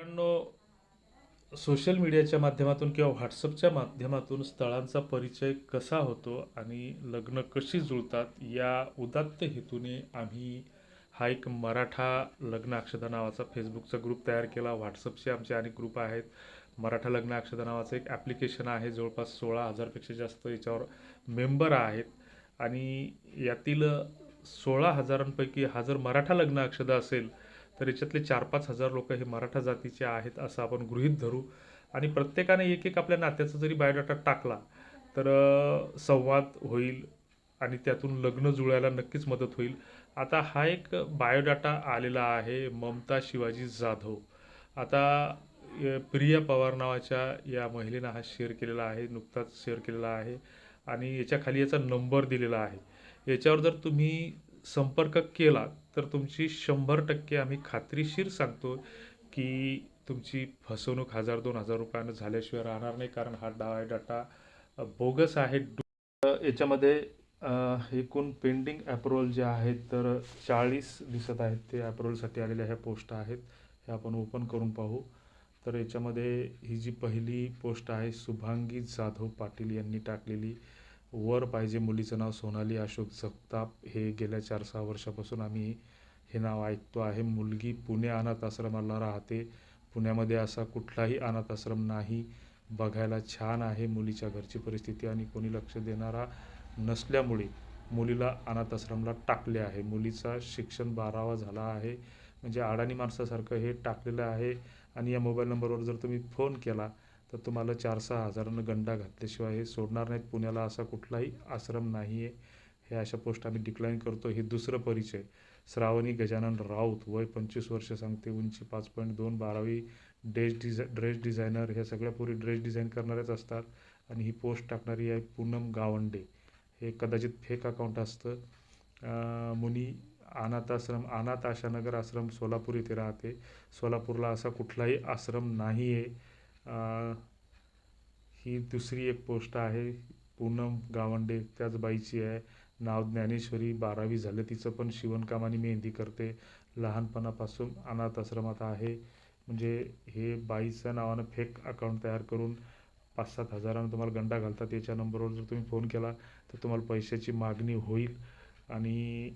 मित्रांनो सोशल मीडियाच्या माध्यमातून किंवा व्हॉट्सअपच्या माध्यमातून स्थळांचा परिचय कसा होतो आणि लग्न कशी जुळतात या उदात्त हेतूने आम्ही हा एक मराठा लग्न अक्षता नावाचा फेसबुकचा ग्रुप तयार केला. व्हॉट्सअपचे आमचे अनेक ग्रुप आहेत. मराठा लग्न अक्षता नावाचं एक ॲप्लिकेशन आहे. जवळपास सोळा हजारपेक्षा जास्त याच्यावर मेंबर आहेत. आणि यातील सोळा हजारांपैकी हा जर मराठा लग्न अक्षदा असेल तर याच्यातले चार पाच हजार लोक हे मराठा जातीचे आहेत असं आपण गृहीत धरू. आणि प्रत्येकाने एक एक आपल्या नात्याचा जरी बायोडाटा टाकला तर संवाद होईल आणि त्यातून लग्न जुळायला नक्कीच मदत होईल. आता हा एक बायोडाटा आलेला आहे ममता शिवाजी जाधव. आता प्रिया पवार नावाच्या या महिलेनं हा शेअर केलेला आहे नुकताच शेअर केलेला आहे आणि याच्या खाली याचा नंबर दिलेला आहे. याच्यावर जर तुम्ही संपर्क केला तर तुमची शंभर टक्के आम्ही खात्रीशीर सांगतो की तुमची फसवणूक हजार दोन हजार रुपयानं झाल्याशिवाय राहणार नाही कारण हा डाय डाटा बोगस आहे. याच्यामध्ये एकूण पेंडिंग अप्रुव्हल जे आहेत तर चाळीस दिसत आहेत. ते अप्रुव्हलसाठी आलेल्या ह्या पोस्ट आहेत. हे आपण ओपन करून पाहू. तर याच्यामध्ये ही जी पहिली पोस्ट आहे शुभांगी जाधव पाटील यांनी टाकलेली वर पाहिजे मुलीचं नाव सोनाली अशोक जगताप. हे गेल्या चार सहा वर्षापासून आम्ही हे नाव ऐकतो आहे. मुलगी पुणे अनाथ आश्रमाला राहते. पुण्यामध्ये असा कुठलाही अनाथ आश्रम नाही. बघायला छान आहे मुलीच्या घरची परिस्थिती आणि कोणी लक्ष देणारा नसल्यामुळे मुलीला अनाथ आश्रमला टाकले आहे. मुलीचा शिक्षण बारावा झाला आहे. म्हणजे अडाणी माणसासारखं हे टाकलेलं आहे. आणि या मोबाईल नंबरवर जर तुम्ही फोन केला तर तुम्हाला चार सहा हजारानं गंडा घातल्याशिवाय हे सोडणार नाहीत. पुण्याला असा कुठलाही आश्रम नाही आहे हे अशा पोस्ट आम्ही डिक्लाईन करतो हे दुसरं परिचय. श्रावणी गजानन राऊत वय पंचवीस वर्ष सांगते. उंची पाच पॉईंट दोन बारावी ड्रेस डिझा ड्रेस डिझायनर ह्या सगळ्या पूर्वी ड्रेस डिझाईन करणाऱ्याच असतात. आणि ही पोस्ट टाकणारी आहे पूनम गावंडे. हे कदाचित फेक अकाउंट असतं. मुनी अनाथ आश्रम अनाथ आशानगर आश्रम सोलापूर येथे राहते. सोलापूरला असा कुठलाही आश्रम नाही आहे ही दुसरी एक पोस्ट आहे पूनम गावंडे त्याच बाईची आहे. नाव ज्ञानेश्वरी बारावी झालं तिचं पण शिवणकाम आणि मेहंदी करते. लहानपणापासून अनाथ आश्रमात आहे. म्हणजे हे बाईच्या नावानं फेक अकाउंट तयार करून पाच सात हजारानं तुम्हाला गंडा घालतात. याच्या नंबरवर जर तुम्ही फोन केला तर तुम्हाला पैशाची मागणी होईल. आणि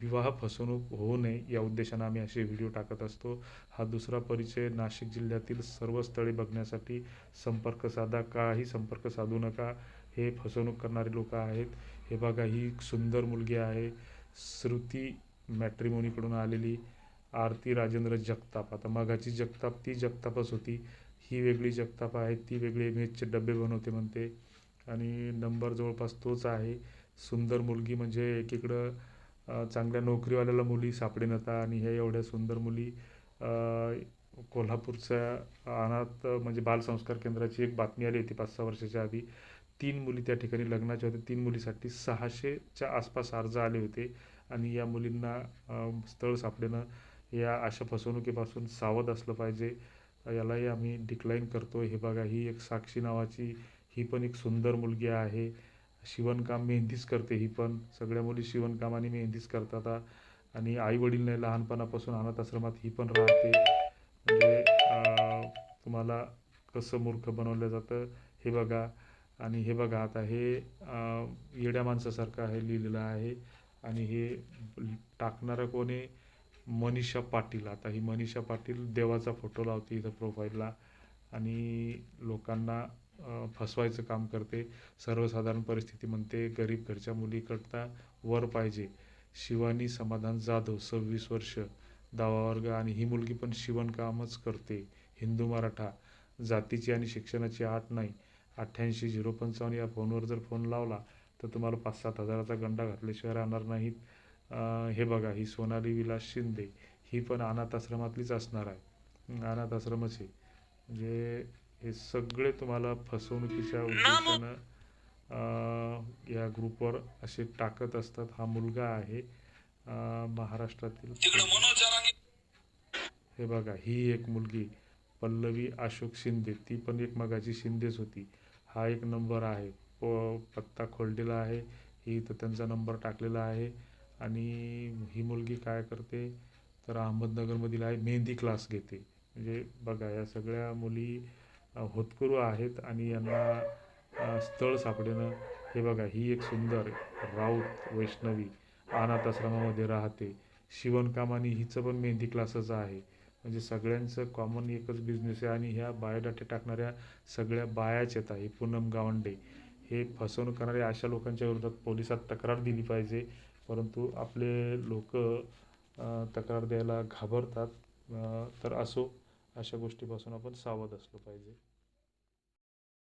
विवाह फसवणूक होऊ नये या उद्देशानं आम्ही असे व्हिडिओ टाकत असतो. हा दुसरा परिचय नाशिक जिल्ह्यातील सर्व स्थळे बघण्यासाठी संपर्क साधा काही संपर्क साधू नका. हे फसवणूक करणारे लोक आहेत. हे बघा ही सुंदर मुलगी आहे. श्रुती मॅट्रिमोनीकडून आलेली आरती राजेंद्र जगताप. आता मगाची जगताप ती जगतापच होती. ही वेगळी जगताप आहे. ती वेगळी इमेजचे डबे बनवते म्हणते. आणि नंबर जवळपास तोच आहे. सुंदर मुलगी म्हणजे एकीकडं चांगल्या नोकरीवाल्याला मुली सापडेनता आणि ह्या एवढ्या सुंदर मुली कोल्हापूरच्या अनाथ म्हणजे बालसंस्कार केंद्राची एक बातमी आली होती पाच सहा वर्षाच्या आधी. तीन मुली त्या ठिकाणी लग्नाच्या होत्या. तीन मुलीसाठी सहाशेच्या आसपास अर्ज आले होते आणि या मुलींना स्थळ सापडेनं. या अशा फसवणुकीपासून सावध असलं पाहिजे. यालाही आम्ही डिक्लाईन करतो हे बघा ही एक साक्षी नावाची ही पण एक सुंदर मुलगी आहे. शिवणकाम मेहंदीच करते ही पण. सगळ्या मुली शिवणकाम आणि मेहंदीच करतात. आणि आई वडील नाही लहानपणापासून अनाथ आश्रमात ही पण राहते. म्हणजे तुम्हाला कसं मूर्ख बनवलं जातं हे बघा. आणि हे बघा आता हे येड्या माणसासारखं आहे लिहिलेलं आहे. आणि हे टाकणारं कोणी? मनीषा पाटील. आता ही मनीषा पाटील देवाचा फोटो लावते इथं प्रोफाईलला आणि लोकांना फसवायचं काम करते. सर्वसाधारण परिस्थिती म्हणते गरीब घरच्या मुलीकरता वर पाहिजे. शिवानी समाधान जाधव सव्वीस वर्ष दहावा वर्ग आणि ही मुलगी पण शिवणकामच करते. हिंदू मराठा जातीची आणि शिक्षणाची आठ नाही. अठ्ठ्याऐंशी झिरो पंचावन्न या फोनवर जर फोन लावला तर तुम्हाला पाच सात हजाराचा गंडा घातल्याशिवाय राहणार नाहीत. हे बघा ही सोनाली विलास शिंदे ही पण अनाथ आश्रमातलीच असणार आहे. अनाथ आश्रमच आहे. म्हणजे हे सगळे तुम्हाला फसवणुकीच्या उद्देशानं अं, या ग्रुपवर असे टाकत असतात. हा मुलगा आहे महाराष्ट्रातील हे बघा ही एक मुलगी पल्लवी अशोक शिंदे. ती पण एक मगाची शिंदेच होती. हा एक नंबर आहे. प पत्ता खोललेला आहे. ही इथं त्यांचा नंबर टाकलेला आहे. आणि ही मुलगी काय करते? तर अहमदनगरमधील आहे मेहंदी क्लास घेते. म्हणजे बघा या सगळ्या मुली होतकरू आहेत आणि यांना स्थळ सापडेनं. हे बघा ही एक सुंदर राऊत वैष्णवी अनाथ आश्रमामध्ये राहते. शिवणकाम आणि हिचं पण मेहंदी क्लासच आहे. म्हणजे सगळ्यांचं कॉमन एकच बिझनेस आहे आणि ह्या बायोडाटे टाकणाऱ्या सगळ्या बायाच येत आहे पूनम गावंडे. हे फसवणूक करणाऱ्या अशा लोकांच्या विरोधात पोलिसात तक्रार दिली पाहिजे. परंतु आपले लोक तक्रार द्यायला घाबरतात. तर असो. अशा गोष्टीपासून आपण सावध असलो पाहिजे.